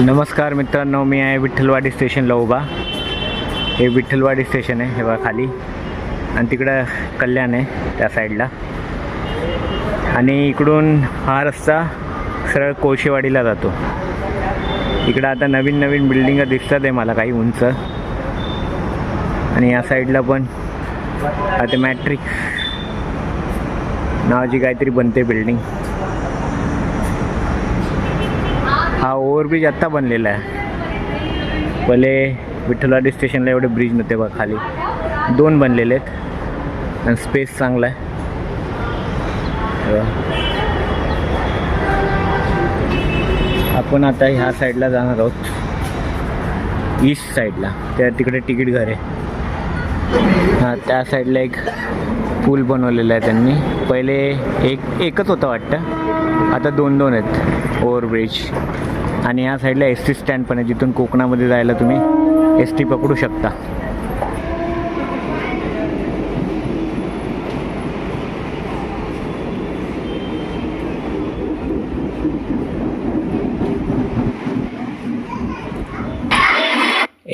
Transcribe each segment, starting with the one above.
नमस्कार मित्रांनो मी आहे विठ्ठलवाडी स्टेशनला उभा. हे विठ्ठलवाडी स्टेशन आहे हे बघा खाली. आणि तिकडं कल्याण आहे त्या साईडला आणि इकडून हा रस्ता सरळ कोळशेवाडीला जातो. इकडं आता नवीन नवीन बिल्डिंग दिसतात आहे मला काही उंच. आणि या साईडला पण आता मॅट्रिक नावाची काहीतरी बनते बिल्डिंग हा ओव्हरब्रिज आत्ता बनलेला आहे. पहिले विठ्ठलवाडी स्टेशनला एवढे ब्रिज नव्हते बघा खाली. दोन बनलेले आहेत. आणि स्पेस चांगला आहे. आपण आता ह्या साईडला जाणार आहोत. ईस्ट साईडला त्या तिकडे तिकीट घर आहे. हां त्या साईडला एक पूल बनवलेला आहे त्यांनी. पहिले एक एकच होतं वाटतं. आता दोन दोन आहेत. ओव्हरब्रिज आणि या साईडला एस टी स्टँड पण आहे जिथून कोकणामध्ये जायला तुम्ही एस टी पकडू शकता.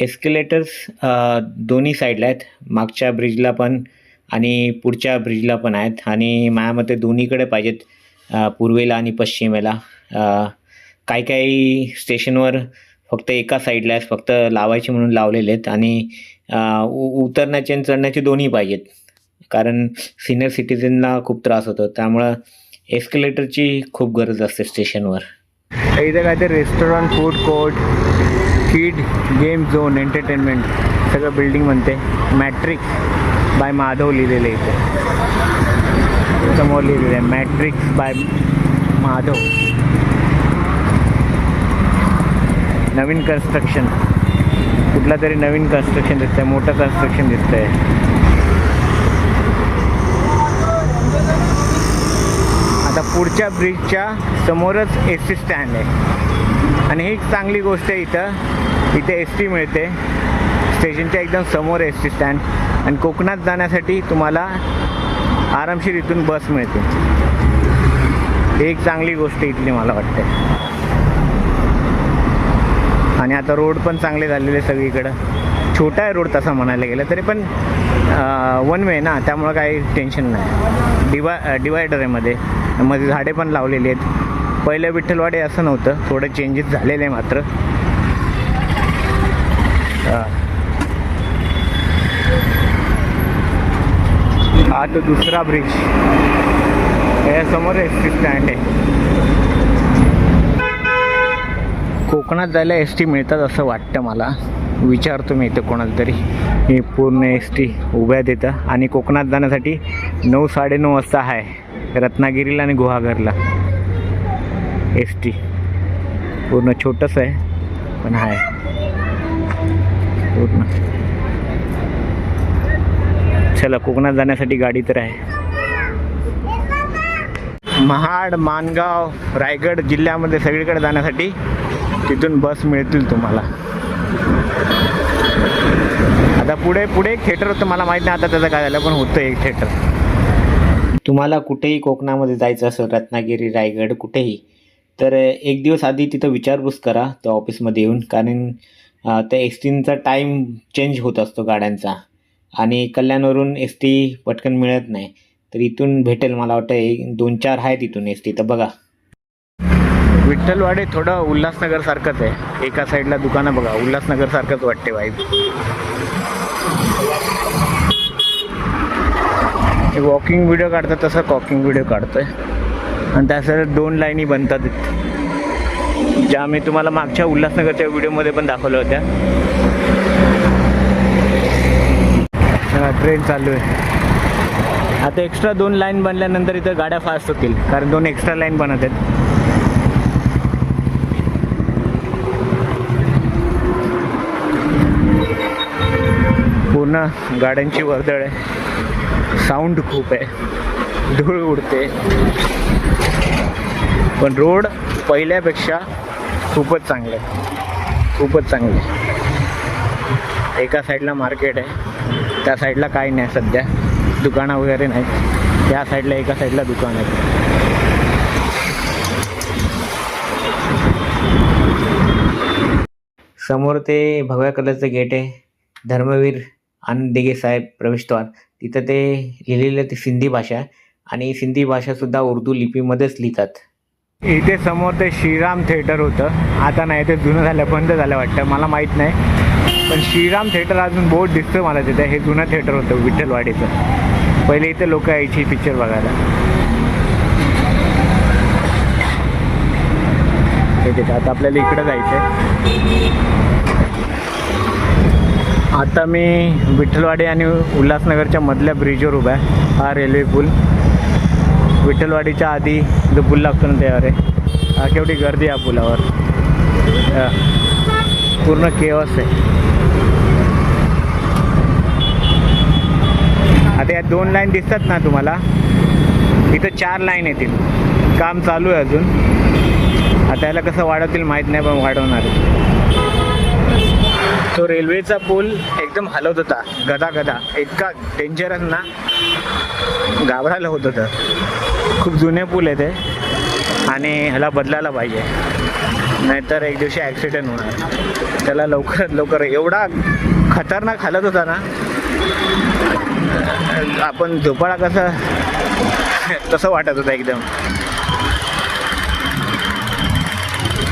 एस्केलेटर्स दोन्ही साईडला आहेत. मागच्या ब्रिजला पण आणि पुढच्या ब्रिजला पण आहेत. आणि माझ्या मते दोन्हीकडे पाहिजेत. पूर्वेला आणि पश्चिमेला. काही काही स्टेशनवर फक्त एका साईडला आहेत फक्त लावायचे म्हणून लावलेले आहेत आणि उ उतरण्याचे आणि चढण्याचे दोन्ही पाहिजेत कारण सिनियर सिटीजनला खूप त्रास होतो. त्यामुळं एस्केलेटरची खूप गरज असते स्टेशनवर. इथं काय ते restaurant food court kid game zone entertainment सगळं बिल्डिंग म्हणते. मॅट्रिक्स बाय माधव लिहिलेलं आहे इथे. समोर लिहिलेलं आहे. मॅट्रिक्स बाय माधव नवीन कन्स्ट्रक्शन कुठला तरी नवीन कन्स्ट्रक्शन दिसतंय मोठं कन्स्ट्रक्शन दिसतंय. आता पुढच्या ब्रिजच्या समोरच एस टी स्टँड आहे. आणि ही चांगली गोष्ट आहे इथं. इथे एस टी मिळते. स्टेशनच्या एकदम समोर एस टी स्टँड आणि कोकणात जाण्यासाठी तुम्हाला आरामशीर इथून बस मिळते. एक चांगली गोष्ट इथली मला वाटते. आणि आता रोड पण चांगले झालेले सगळीकडं. छोटा आहे रोड तसा म्हणायला गेलं तरी पण वन वे ना त्यामुळं काही टेन्शन नाही. डिवा डिवायडर आहे मध्ये. मध्ये झाडे पण लावलेली आहेत. पहिलं विठ्ठलवाडी असं नव्हतं थोडं चेंजेस झालेले आहे मात्र हा. तो दुसरा ब्रिज यासमोर एस टी स्टँड आहे. कोकणात जायला एस टी मिळतात असं वाटतं मला. विचारतो मी इथं कोणाला तरी. हे पूर्ण एस टी उभ्या देतं आणि कोकणात जाण्यासाठी नऊ साडेनऊ वाजता आहे रत्नागिरीला आणि गुहागरला. एस टी पूर्ण छोटंसं आहे पण आहे पूर्ण. चला कोकणात जाण्यासाठी गाडी तर आहे. महाड मानगाव रायगड जिल्ह्यामध्ये सगळीकडे जाण्यासाठी तिथून बस मिळतील तुम्हाला. आता पुढे पुढे एक थिएटर होतं मला माहीत नाही आता त्याचं काय झालं पण होतं एक थिएटर. तुम्हाला कुठेही कोकणामध्ये जायचं असेल रत्नागिरी रायगड कुठेही तर एक दिवस आधी तिथं विचारपूस करा त्या ऑफिसमध्ये येऊन. कारण त्या एस टींचा टाईम चेंज होत असतो गाड्यांचा. आणि कल्याणवरून एस टी पटकन मिळत नाही. तर इथून भेटेल मला वाटतं एक दोन चार आहेत इथून एस टी तर बघा. विठ्ठलवाडे थोडं उल्हासनगर सारखंच आहे. एका साईडला दुकानं बघा उल्हासनगर सारखंच वाटते वाईब वॉकिंग व्हिडिओ काढतात तसं कॉकिंग व्हिडिओ काढतोय. आणि त्या दोन लाईनी बनतात ज्या मी तुम्हाला मागच्या उल्हासनगरच्या व्हिडिओमध्ये पण दाखवल्या होत्या. ट्रेन चालू आहे. आता एक्स्ट्रा दोन लाईन बनल्यानंतर इथं गाड्या फास्ट होतील. कारण दोन एक्स्ट्रा लाईन बनत आहेत. पूर्ण गाड्यांची वर्दळ आहे. साऊंड खूप आहे. धूळ उडते. पण रोड पहिल्यापेक्षा खूपच चांगलं आहे. खूपच चांगलं आहे. एका साईडला मार्केट आहे. त्या साईडला काही नाही सध्या. दुकानं वगैरे नाहीत त्या साईडला एका साईडला दुकान आहे. समोर ते भगव्या कलरचं गेट आहे. धर्मवीर आनंद दिघे साहेब प्रवेशद्वार. तिथं ते लिहिलेलं ते सिंधी भाषा आहे आणि सिंधी भाषासुद्धा उर्दू लिपीमध्येच लिहितात. इथे समोर ते श्रीराम थिएटर होतं. आता नाही ते जुनं झालं बंद झालं वाटतं. मला माहीत नाही. पण श्रीराम थिएटर अजून बहुत दिसतं मला तिथे. हे जुनं थिएटर होतं विठ्ठलवाडीचं पहिले इथे लोक यायची पिक्चर बघायला. आता आपल्याला इकडं जायचं आहे आता मी विठ्ठलवाडी आणि उल्हासनगरच्या मधल्या ब्रिजवर उभा आहे. हा रेल्वे पूल. विठ्ठलवाडीच्या आधी जो पूल लागतो ना त्यावर आहे. हा केवढी गर्दी आहे या पुलावर. पूर्ण केवस आहे. आता या दोन लाईन दिसतात ना तुम्हाला? इथं चार लाईन येतील. काम चालू आहे अजून. आता याला कसं वाढवतील माहीत नाही पण वाढवणार तो रेल्वेचा पूल एकदम हलवत होता. गदा गदा. इतका डेंजरस ना. घाबरायला होत होतं. खूप जुने पूल आहे ते आणि ह्याला बदलायला पाहिजे. नाहीतर एक दिवशी ॲक्सिडेंट होणार. त्याला लवकरात लवकर एवढा खतरनाक हालत होता ना आपण झोपाळा कसं तसं वाटत होतं एकदम.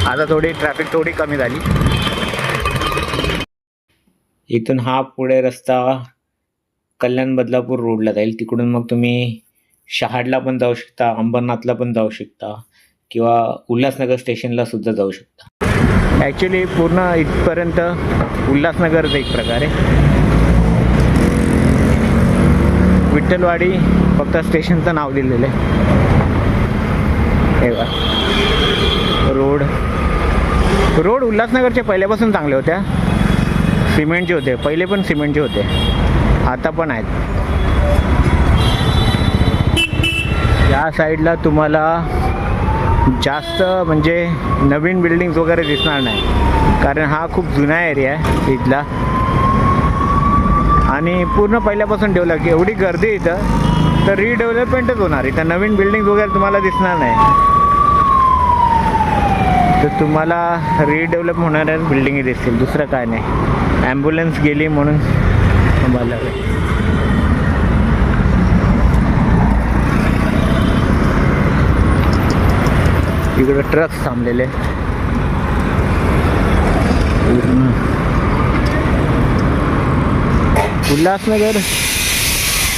आता थोडी ट्रॅफिक थोडी कमी झाली. इथून हा पुढे रस्ता कल्याण बदलापूर रोडला जाईल. तिकडून मग तुम्ही शहाडला पण जाऊ शकता अंबरनाथला पण जाऊ शकता किंवा उल्हासनगर स्टेशनला सुद्धा जाऊ शकता. ॲक्च्युली पूर्ण इथपर्यंत उल्हासनगरच एक प्रकारे. विठ्ठलवाडी फक्त स्टेशनचं नाव दिलेलं आहे. हे बघा. रोड. रोड उल्हासनगरचे पहिल्यापासून चांगले होत्या. सिमेंटचे होते. पहिले पण सिमेंटचे होते. आता पण आहेत. या साईडला तुम्हाला जास्त म्हणजे नवीन बिल्डिंग्स वगैरे दिसणार नाही. कारण हा खूप जुना एरिया आहे इथला. आणि पूर्ण पहिल्यापासून डेव्हलप एवढी गर्दी इथं तर रिडेव्हलपमेंटच होणार. इथं नवीन बिल्डिंग वगैरे तुम्हाला दिसणार नाही. तर तुम्हाला रिडेव्हलप होणाऱ्या बिल्डिंगी दिसतील. दुसरं काय नाही. ॲम्ब्युलन्स गेली म्हणून. तुम्हाला इकडे ट्रक थांबलेले. उल्हासनगर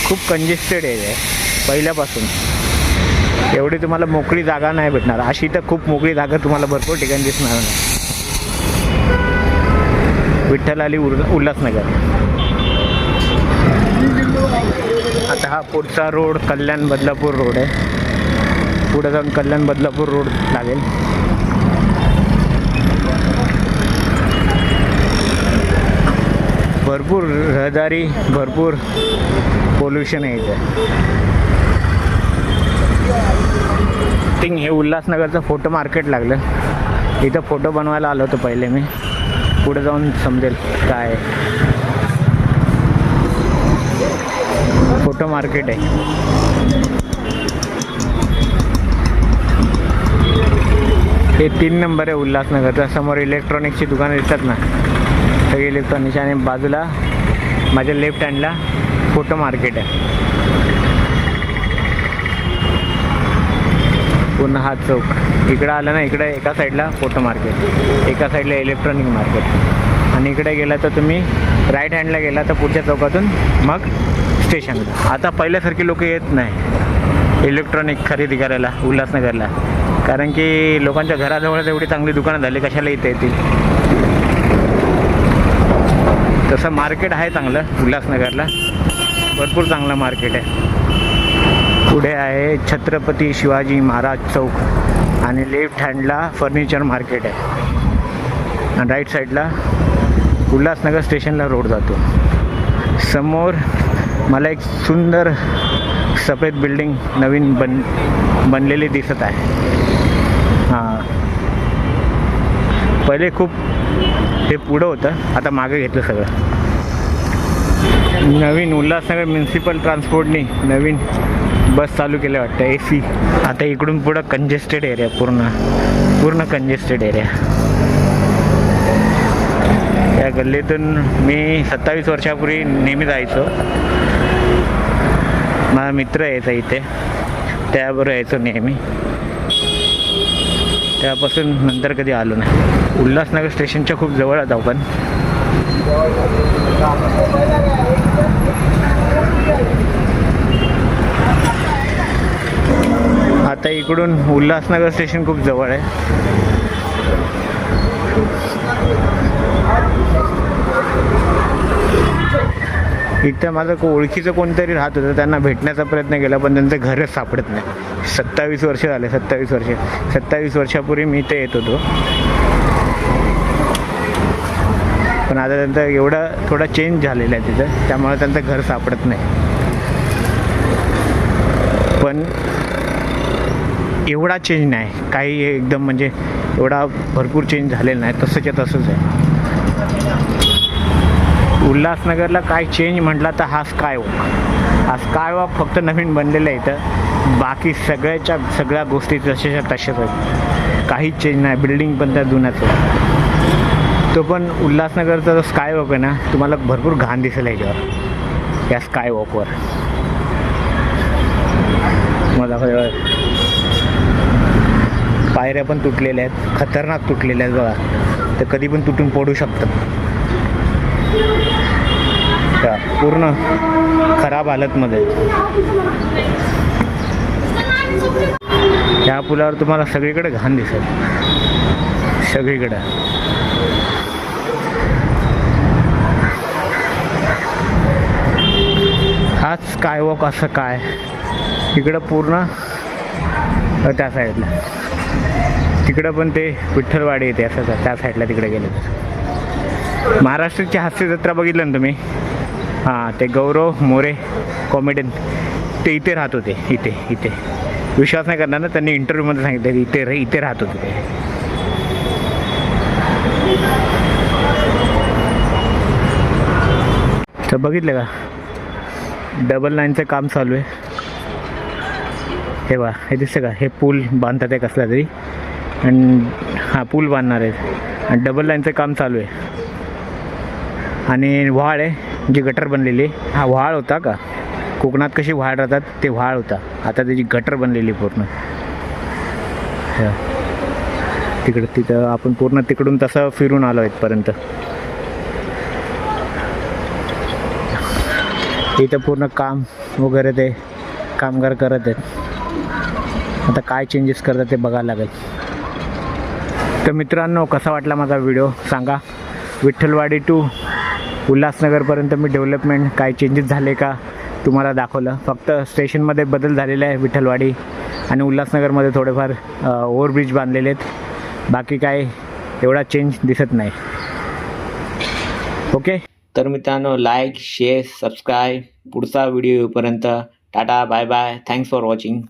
खूप कंजेस्टेड एरिया आहे पहिल्यापासून. एवढी तुम्हाला मोकळी जागा नाही भेटणार. अशी तर खूप मोकळी जागा तुम्हाला भरपूर ठिकाणी दिसणार नाही. विठ्ठल आली उर उल्हासनगर. आता हा पुढचा रोड कल्याण बदलापूर रोड आहे. पुढे जाऊन कल्याण बदलापूर रोड लागेल. भरपूर रहदारी भरपूर पोल्युशन आहे इथे. थिंग हे उल्हासनगरचं फोटो मार्केट लागलं. इथं फोटो बनवायला आलो होतो पहिले मी. पुढे जाऊन समजेल काय फोटो मार्केट आहे. हे तीन नंबर आहे उल्हासनगरचा. समोर इलेक्ट्रॉनिक्सची दुकानं दिसतात ना. सगळी इलेक्ट्रॉनिक्स आणि बाजूला माझ्या लेफ्ट हँडला फोटो मार्केट आहे. पूर्ण हा चौक. इकडं आलं ना इकडे एका साईडला फोटो मार्केट एका साईडला इलेक्ट्रॉनिक मार्केट आणि इकडे गेला तर तुम्ही राईट हँडला गेला तर पुढच्या चौकातून मग स्टेशन आता पहिल्यासारखी लोक येत नाही. इलेक्ट्रॉनिक खरेदी करायला उल्हासनगरला. कारण की लोकांच्या घराजवळच एवढी चांगली दुकानं झाली कशाला इथे येतील? तसं मार्केट आहे चांगलं उल्हासनगरला. भरपूर चांगलं मार्केट आहे. पुढे आहे छत्रपती शिवाजी महाराज चौक आणि लेफ्ट हँडला फर्निचर मार्केट आहे. आणि राईट साईडला उल्हासनगर स्टेशनला रोड जातो. समोर मला एक सुंदर सफेद बिल्डिंग नवीन बन बनलेली दिसत आहे. हां. पहिले खूप हे पुढं होतं. आता मागे घेतलं सगळं. नवीन उल्हासनगर म्युन्सिपल ट्रान्सपोर्टनी नवीन बस चालू केल्या वाटतं ए सी आता इकडून पुढं कंजेस्टेड एरिया पूर्ण पूर्ण कंजेस्टेड एरिया या गल्लीतून मी सत्तावीस वर्षापूर्वी नेहमी जायचो. माझा मित्र यायचा इथे. त्याबरोबर यायचो नेहमी. त्यापासून नंतर कधी आलो नाही. उल्हासनगर स्टेशनच्या खूप जवळ आहोत आपण. आता इकडून उल्हासनगर स्टेशन खूप जवळ आहे. इथं माझं ओळखीचं कोणतरी राहत होतं त्यांना भेटण्याचा प्रयत्न केला पण त्यांचं घरच सापडत नाही. सत्तावीस वर्ष झाले सत्तावीस वर्ष. सत्तावीस वर्षापूर्वी मी इथे येत होतो. पण आता त्यांचं एवढं थोडा चेंज झालेला आहे तिथं त्यामुळे त्यांचं घर सापडत नाही. पण एवढा चेंज नाही. काही एकदम म्हणजे एवढा भरपूर चेंज झालेला नाही. तसंच्या तसंच आहे. उल्हासनगरला काय चेंज म्हटला तर हा? स्काय वॉक हो? हा? स्काय वॉक हो? फक्त नवीन बनलेला आहे इथं. बाकी सगळ्याच्या सगळ्या गोष्टी जशाच्या तशाच आहेत काहीच चेंज नाही. बिल्डिंग पण त्या जुन्याच आहे तो पण उल्हासनगरचा जो स्काय वॉक आहे ना तुम्हाला भरपूर घाण दिसेल याच्यावर. या स्काय वॉकवर मला पायऱ्या पण तुटलेल्या आहेत. खतरनाक तुटलेल्या आहेत बघा. तर कधी पण तुटून पडू शकतात. पूर्ण खराब हालतमध्ये. या पुलावर तुम्हाला सगळीकडे घाण दिसेल. सगळीकडे. हाच स्कायवॉक असं काय? इकडं पूर्ण त्या साईडला. तिकडं पण ते विठ्ठलवाडी येते असं त्या साईडला तिकडे गेले. तर महाराष्ट्राची हास्य जत्रा बघितलं ना तुम्ही? हां ते गौरव मोरे कॉमेडियन ते इथे राहत होते. इथे इथे. विश्वास नाही करणार ना त्यांनी इंटरव्ह्यूमध्ये सांगितलं इथे रे इथे राहत होते ते. तर बघितलं का? डबल लाईनचं काम चालू आहे. हे बा हे दिसतं का? हे पूल बांधतात आहे कसला तरी. आणि हा पूल बांधणार आहेत. आणि डबल लाईनचं काम चालू आहे. आणि व्हाळ आहे जी गटर बनलेली हा व्हाळ होता का? कोकणात कशी व्हाळ राहतात ते व्हाळ होता. आता त्याची गटर बनलेली पूर्ण. तिकडं तिथं आपण पूर्ण तिकडून तसं फिरून आलो इथपर्यंत. इथं पूर्ण काम वगैरे ते कामगार करत आहेत. आता काय चेंजेस करतात ते बघायला लागेल. तर मित्रांनो कसा वाटला माझा व्हिडिओ सांगा. विठ्ठलवाडी टू उल्हासनगरपर्यंत मी डेव्हलपमेंट काय चेंजेस झाले का? तुम्हाला दाखवलं. फक्त स्टेशनमध्ये बदल झालेला आहे विठ्ठलवाडी आणि उल्हासनगरमध्ये थोडेफार ओव्हरब्रिज बांधलेले आहेत. बाकी काय एवढा चेंज दिसत नाही. ओके तर मित्रांनो लाईक शेअर सबस्क्राईब पुढचा video येऊपर्यंत tata bye bye thanks for watching